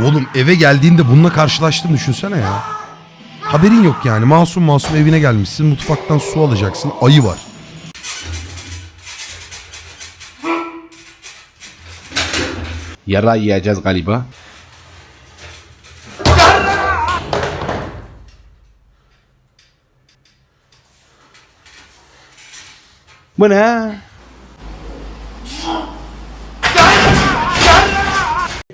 Oğlum eve geldiğinde bununla karşılaştığını düşünsene ya. Haberin yok yani. Masum masum evine gelmişsin. Mutfaktan su alacaksın. Ayı var. Yara yiyeceğiz galiba. Bu ne?